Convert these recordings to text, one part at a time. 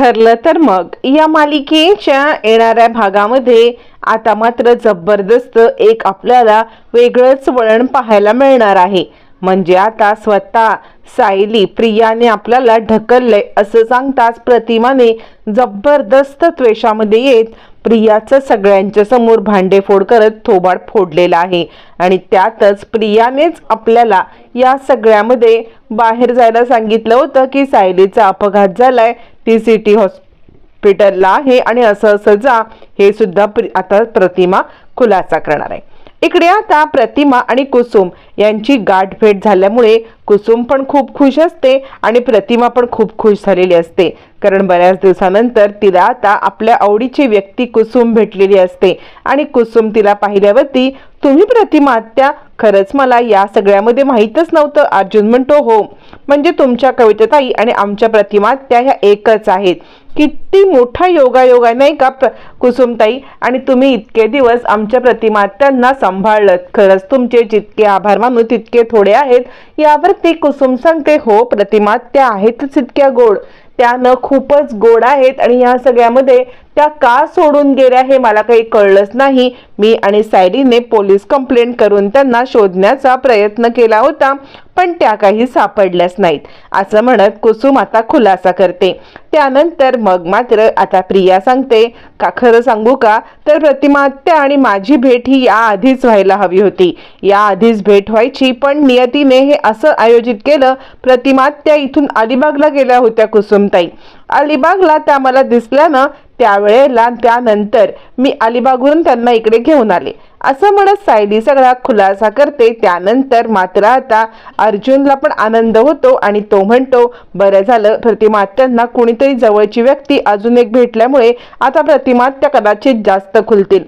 ठरलं तर मग. या मालिकेच्या येणाऱ्या भागामध्ये आता मात्र जबरदस्त एक आपल्याला वेगळंच वळण पाहायला मिळणार आहे. म्हणजे आता स्वतः सायली प्रियाने आपल्याला ढकललंय असं सांगताच प्रतिमाने जबरदस्त त्वेषामध्ये येत प्रियाचं सगळ्यांच्या समोर भांडेफोड करत थोबाड फोडलेला आहे. आणि त्यातच प्रियानेच आपल्याला या सगळ्यामध्ये बाहेर जायला सांगितलं होतं की सायलीचा अपघात झालाय. ती सिटी हॉस्पिटलला आहे आणि असं असं जा हे सुद्धा आता प्रतिमा खुलासा करणार आहे. इकडे आता प्रतिमा आणि कुसुम यांची गाठभेट झाल्यामुळे कुसुम पण खूप खुश असते आणि प्रतिमा पण खूप खुश झालेली असते. कारण बऱ्याच दिवसानंतर तिला आता आपल्या आवडीची व्यक्ती कुसुम भेटलेली असते आणि कुसुम तिला पाहिल्यावरती तुम्ही प्रतिमा आत्या खरंच मला या सगळ्यामध्ये माहीतच नव्हतं. अर्जुन म्हणतो हो म्हणजे तुमच्या कविताताई आणि आमच्या प्रतिमा त्या ह्या एकच आहेत. किती मोठा योगायोग आहे नाही का प्र- कुसुमताई? आणि तुम्ही इतके दिवस आमच्या प्रतिमा त्यांना सांभाळलं खरंच तुमचे जितके आभार मानू तितके थोडे आहेत. यावर ती कुसुम सांगते हो प्रतिमा त्या आहेतच इतक्या गोड. त्यानं खूपच गोड आहेत आणि या सगळ्यामध्ये त्या का सोडून गेल्या हे मला काही कळलंच नाही. मी आणि सायलीने पोलीस कंप्लेंट करून त्यांना शोधण्याचा प्रयत्न केला होता पण त्या काही सापडल्याच नाहीत. असं म्हणत कुसुम आता खुलासा करते. त्यानंतर मग मात्र आता प्रिया सांगते का खरं सांगू का? तर प्रतिमात्या आणि माझी भेट ही याआधीच व्हायला हवी होती. याआधीच भेट व्हायची पण नियतीने हे असं आयोजित केलं प्रतिमात्या इथून अलिबागला गेल्या होत्या कुसुमताई. अलिबागला त्या मला दिसल्यानं त्यावेळेला त्यानंतर मी अलिबागवरून त्यांना इकडे घेऊन आले. असं म्हणत सायली सगळा खुलासा करते. त्यानंतर मात्र आता अर्जुनला पण आनंद होतो आणि तो म्हणतो बरं झालं प्रतिमात्यांना कुणीतरी जवळची व्यक्ती अजून एक भेटल्यामुळे आता प्रतिमात्या कदाचित जास्त खुलतील.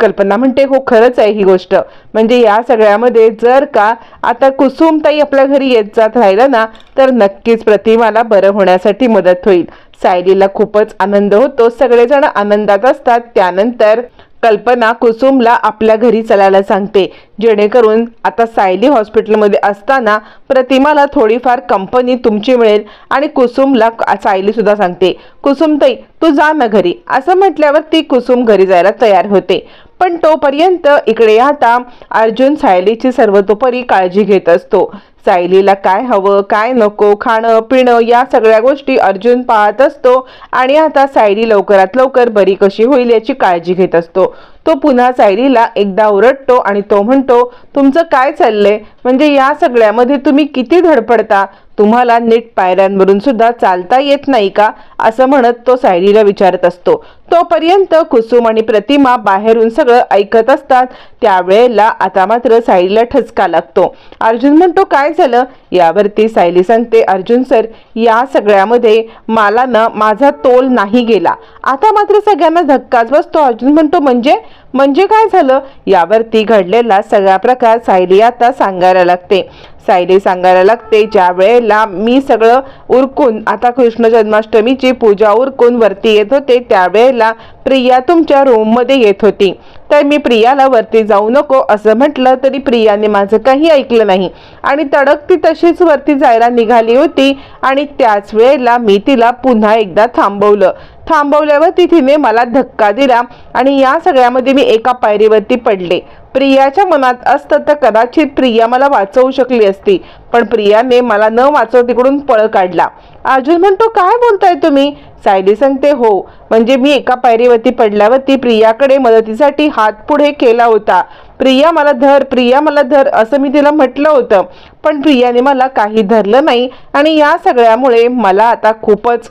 कल्पना म्हणते हो खरंच आहे ही गोष्ट. म्हणजे या सगळ्यामध्ये जर का आता कुसुमताई आपल्या घरी येत जात राहिलं ना तर नक्कीच प्रतिमाला बरं होण्यासाठी मदत होईल. सायलीला खूपच आनंद होतो. सगळेजण आनंदात असतात. त्यानंतर कल्पना कुसुमला आपल्या घरी चलायला सांगते. जेणेकरून आता सायली हॉस्पिटलमध्ये असताना प्रतिमाला थोडीफार कंपनी तुमची मिळेल आणि कुसुमला सायलीसुद्धा सांगते. कुसुमताई तू जा ना घरी. असं म्हटल्यावर ती कुसुम घरी जायला तयार होते. पण तोपर्यंत इकडे आता अर्जुन सायलीची सर्वतोपरी काळजी घेत असतो. सायलीला काय हवं काय नको खाणं पिणं या सगळ्या गोष्टी अर्जुन पाहत असतो. आणि आता सायली लवकरात लवकर बरी कशी होईल याची काळजी घेत असतो. तो पुन्हा सायलीला एकदा ओरडतो आणि तो म्हणतो तुमचं काय चाललंय? म्हणजे या सगळ्यामध्ये तुम्ही किती धडपडता? तुम्हाला नीट पायऱ्यांवरून सुद्धा चालता येत नाही का? असं म्हणत तो सायलीला विचारत असतो. तोपर्यंत कुसुम आणि प्रतिमा बाहेरून सगळं ऐकत असतात. त्यावेळेला आता मात्र सायलीला ठसका लागतो. अर्जुन म्हणतो काय झालं? यावरती सायली सांगते अर्जुन सर या सगळ्यामध्ये मला ना माझा तोल नाही गेला. आता मात्र सगळ्यांना धक्काच बसतो. अर्जुन म्हणतो म्हणजे? म्हणजे काय झालं? यावरती घडलेला सगळा प्रकार सायली आता सांगायला लागते. सायली सांगायला लागते ज्या वेळेला मी सगळं उरकून आता कृष्ण जन्माष्टमीची पूजा उरकून वरती येत होते त्यावेळेला प्रिया तुमच्या रूममध्ये येत होती. तर मी प्रियाला वरती जाऊ नको असं म्हटलं तरी प्रियाने माझं काही ऐकलं नाही. आणि तडक ती तशीच वरती जायला निघाली होती आणि त्याच वेळेला मी तिला पुन्हा एकदा थांबवलं. थांबवल्यावर ती तिने मला धक्का दिला आणि या सगळ्यामध्ये मी एका पायरीवरती पडले. प्रियाच्या मनात असतं तर कदाचित प्रिया मला वाचवू शकली असती पण प्रियाने मला न वाचव तिकडून पळ काढला. अर्जुन म्हणतो काय बोलताय तुम्ही? सायली सांगते हो म्हणजे मी एका पायरीवरती पडल्यावरती प्रियाकडे मदतीसाठी हात पुढे केला होता. प्रिया मला धर प्रिया मला धर असं मी तिला म्हटलं होतं. पण प्रियाने मला काही धरलं नाही आणि या सगळ्यामुळे मला आता खूपच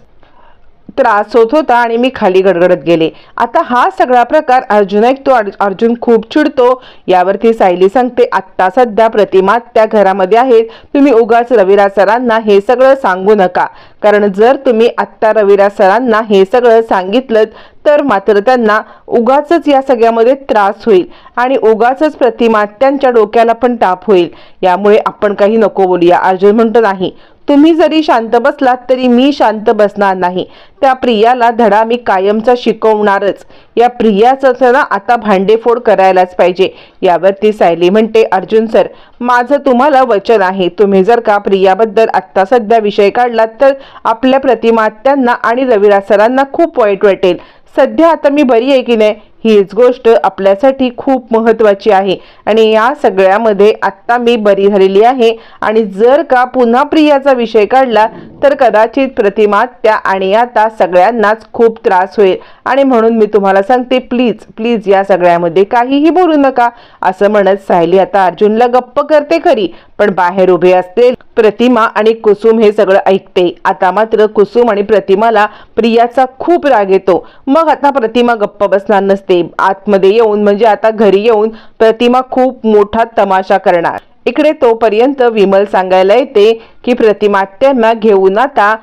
त्रास होत होता आणि मी खाली गडगडत गेले. आता हा सगळा प्रकार अर्जुन ऐकतो अर्जुन खूप चिडतो. यावरती सायली सांगते आत्ता सध्या प्रतिमा त्या घरामध्ये आहेत. तुम्ही उगाच रविराज सरांना हे सगळं सांगू नका. कारण जर तुम्ही आत्ता रविराज सरांना हे सगळं सांगितलं तर मात्र त्यांना उगाच या सगळ्यामध्ये त्रास होईल आणि उगाचच प्रतिमा त्यांच्या डोक्याला पण ताप होईल. यामुळे आपण काही नको बोलूया. अर्जुन म्हणतो नाही. तुम्ही जरी शांत बसलात तरी मी शांत बसणार नाही. त्या प्रियाला धडा मी कायमचा शिकवणारच. या प्रियाचं ना आता भांडेफोड करायलाच पाहिजे. यावरती सायली म्हणते अर्जुन सर माझं तुम्हाला वचन आहे. तुम्ही जर का प्रियाबद्दल आत्ता सध्या विषय काढलात तर आपल्या प्रतिमात्यांना आणि रविराज सरांना खूप वाईट वाटेल. सध्या आता मी बरी आहे की नाही? हीच गोष्ट आपल्यासाठी खूप महत्वाची आहे. आणि या सगळ्यामध्ये आत्ता मी बरी झालेली आहे. आणि जर का पुन्हा प्रियाचा विषय काढला तर कदाचित प्रतिमा त्या आणि आता सगळ्यांनाच खूप त्रास होईल. आणि म्हणून मी तुम्हाला सांगते प्लीज प्लीज या सगळ्यामध्ये काहीही बोलू नका. असं म्हणत सायली आता अर्जुनला गप्प करते खरी. पण बाहेर उभे असते प्रतिमा आणि कुसुम हे सगळं ऐकते. आता मात्र कुसुम आणि प्रतिमाला प्रियाचा खूप राग येतो. मग आता प्रतिमा गप्प बसणार नसते. आतमध्ये येऊन म्हणजे आता घरी येऊन प्रतिमा खूप मोठा तमाशा करणार. इकडे तोपर्यंत विमल सांगायला येते की प्रतिमात्यांना घेऊन आता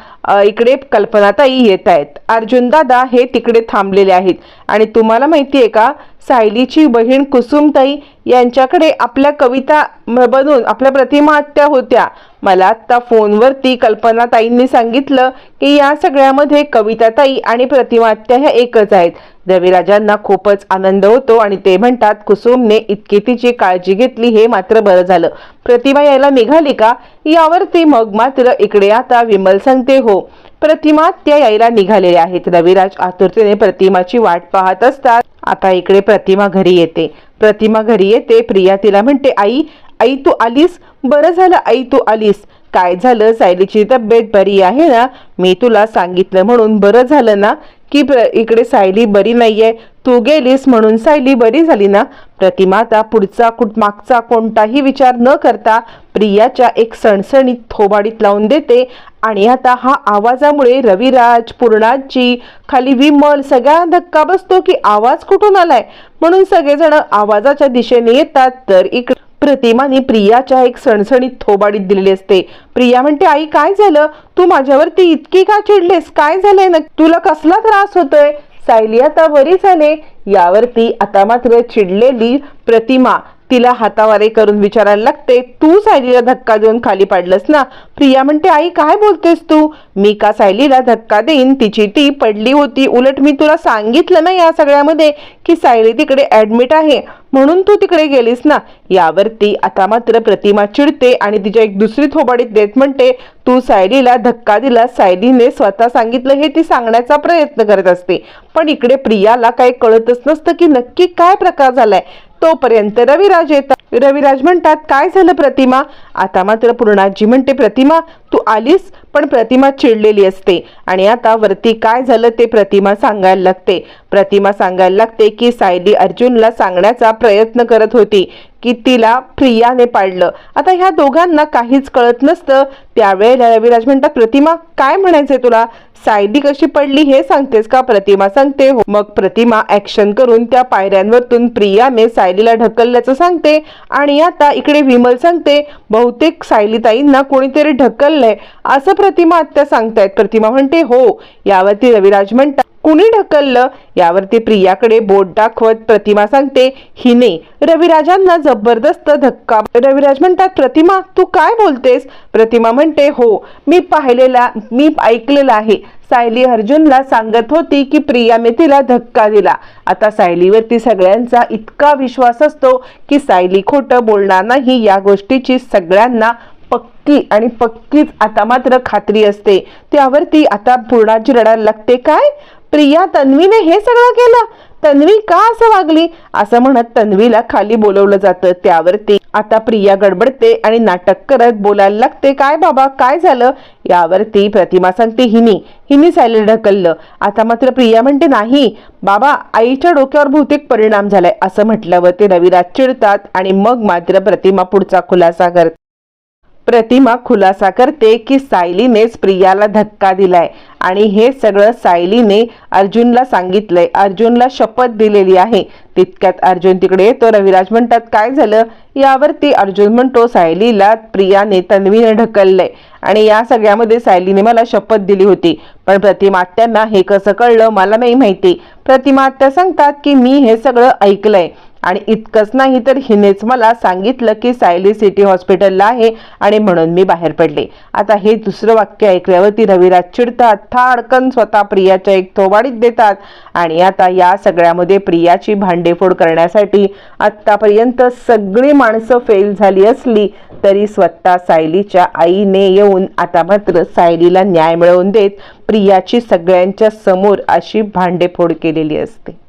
इकडे कल्पनाताई येत आहेत. अर्जुन दादा हे तिकडे थांबलेले आहेत. आणि तुम्हाला माहिती आहे का सायलीची बहीण कुसुमताई यांच्याकडे आपल्या कविता बनून बनवून आपल्या प्रतिमा आत्या होत्या. मला आत्ता फोनवरती कल्पनाताईंनी सांगितलं की या सगळ्यामध्ये कविताताई आणि प्रतिमा आत्या ह्या एकच आहेत. रविराजांना खूपच आनंद होतो आणि ते म्हणतात कुसुमने इतकी तिची काळजी घेतली हे मात्र बरं झालं. प्रतिमा यायला निघाली का? यावरती मग मात्र इकडे आता विमल सांगते हो. प्रतिमा त्या यायला निघालेल्या आहेत. रविराज आतुरतेने प्रतिमाची वाट पाहत असतात. आता इकडे प्रतिमा घरी येते. प्रतिमा घरी येते. प्रिया तिला म्हणते आई आई तू आलीस? बरं झालं आई तू आलीस. काय झालं? सायलीची तब्येत बरी आहे ना? मी तुला सांगितलं म्हणून बरं झालं ना? की प्र इकडे सायली बरी नाहीये. तू गेलीस म्हणून सायली बरी झाली ना? प्रतिमा आता पुढचा कुठ मागचा कोणताही विचार न करता प्रियाच्या एक सणसणीत थोबाडीत लावून देते. आणि आता हा आवाजामुळे रविराज पूर्णाजी खाली विमल सगळ्या धक्का बसतो की आवाज कुठून आलाय? म्हणून सगळेजण आवाजाच्या दिशेने येतात. तर इकडे प्रतिमाने प्रियाच्या एक सणसणीत थोबाडीत दिलेली असते. प्रिया म्हणते आई काय झालं? तू माझ्यावरती इतकी का चिडलेस? काय झालंय? ना तुला कसला त्रास होतोय? सायली आता बरी झाले. यावरती आता मात्र चिडलेली प्रतिमा तिला हातावारे करून विचारायला लागते तू सायलीला धक्का देऊन खाली पाडलंस ना? प्रिया म्हणते आई काय बोलतेस तू? मी का सायलीला धक्का देईन? तिची ती पडली होती. उलट मी तुला सांगितलं ना या सगळ्यामध्ये की सायली तिकडे ऍडमिट आहे. म्हणून तू तिकडे गेलीस ना? यावरती आता मात्र प्रतिमा चिडते आणि तिच्या एक दुसरी थोबाडीत देत म्हणते तू सायलीला धक्का दिला सायलीने स्वतः सांगितलं हे ती सांगण्याचा प्रयत्न करत असते. पण इकडे प्रियाला काही कळतच नसतं की नक्की काय प्रकार झालाय. तोपर्यंत रविराज येतात. रविराज म्हणतात काय झालं प्रतिमा? आता मात्र पूर्णाजी म्हणते प्रतिमा तू आलीस? पण प्रतिमा चिडलेली असते. आणि आता वरती काय झालं ते प्रतिमा सांगायला लागते. प्रतिमा सांगायला लागते की सायली अर्जुनला सांगण्याचा प्रयत्न करत होती. की तिला प्रियाने पाडलं. आता ह्या दोघांना काहीच कळत नसतं. त्यावेळेला रविराज म्हणतात प्रतिमा काय म्हणायचंय तुला? सायली कशी पडली हे सांगतेस का? प्रतिमा सांगते. हो मग प्रतिमा ऍक्शन करून त्या पायऱ्यांवरतून प्रियाने सायलीला ढकलल्याचं सांगते आणि आता इकडे विमल सांगते बहुतेक सायलीताईंना कोणीतरी ढकललंय. असं प्रतिमा आत्या सांगतायत. प्रतिमा म्हणते हो. यावरती रविराज म्हणतात कुणी ढकललं? यावरती प्रियाकडे बोट दाखवत प्रतिमा सांगते हिने रविराजांना जबरदस्त धक्का रविराज म्हणतात प्रतिमा तू काय बोलतेस? प्रतिमा म्हणते हो मी पाहिलेला मी ऐकलेलं आहे. सायली अर्जुनला सांगत होती की प्रियाने तिला धक्का दिला. आता सायलीवरती सगळ्यांचा इतका विश्वास असतो की सायली खोटं बोलणार नाही. या गोष्टीची सगळ्यांना पक्की आणि पक्कीच आता मात्र खात्री असते. त्यावरती आता पूर्णाची रडायला लागते काय? प्रिया तन्वीने हे सगळं केलं. तन्वी का असं वागली? असं म्हणत तन्वीला खाली बोलवलं जातं. त्यावरती आता प्रिया गडबडते आणि नाटक करत बोलायला लागते. काय बाबा? काय झालं? यावरती प्रतिमा सांगते हिनी. हिनी सायले ढकललं. आता मात्र प्रिया म्हणते नाही. बाबा आईच्या डोक्यावर भौतिक परिणाम झालाय. असं म्हटल्यावर ते रविराज चिडतात आणि मग मात्र प्रतिमा पुढचा खुलासा करते प्रतिमा खुलासा करते की सायलीनेच प्रियाला धक्का दिलाय. आणि हे सगळं सायलीने अर्जुनला सांगितलंय. अर्जुनला शपथ दिलेली आहे. तितक्यात अर्जुन तिकडे येतो. रविराज म्हणतात काय झालं? यावरती अर्जुन म्हणतो सायलीला प्रियाने तन्वीने ढकललंय. आणि या सगळ्यामध्ये सायलीने मला शपथ दिली होती. पण प्रतिमात्यांना हे कसं कळलं मला नाही माहिती. प्रतिमात्या सांगतात की मी हे सगळं ऐकलंय. आणि इतकंच नाही तर हिनेच मला सांगितलं की सायली सिटी हॉस्पिटलला आहे आणि म्हणून मी बाहेर पडले. आता हे दुसरं वाक्य ऐकल्यावरती रविराज चिडतात थाडकन स्वतः प्रियाच्या एक थोबाडीत देतात आणि आता या सगळ्यामध्ये प्रियाची भांडेफोड करण्यासाठी आत्तापर्यंत सगळी माणसं फेल झाली असली तरी स्वतः सायलीच्या आईने येऊन आता मात्र सायलीला न्याय मिळवून देत प्रियाची सगळ्यांच्या समोर अशी भांडेफोड केलेली असते.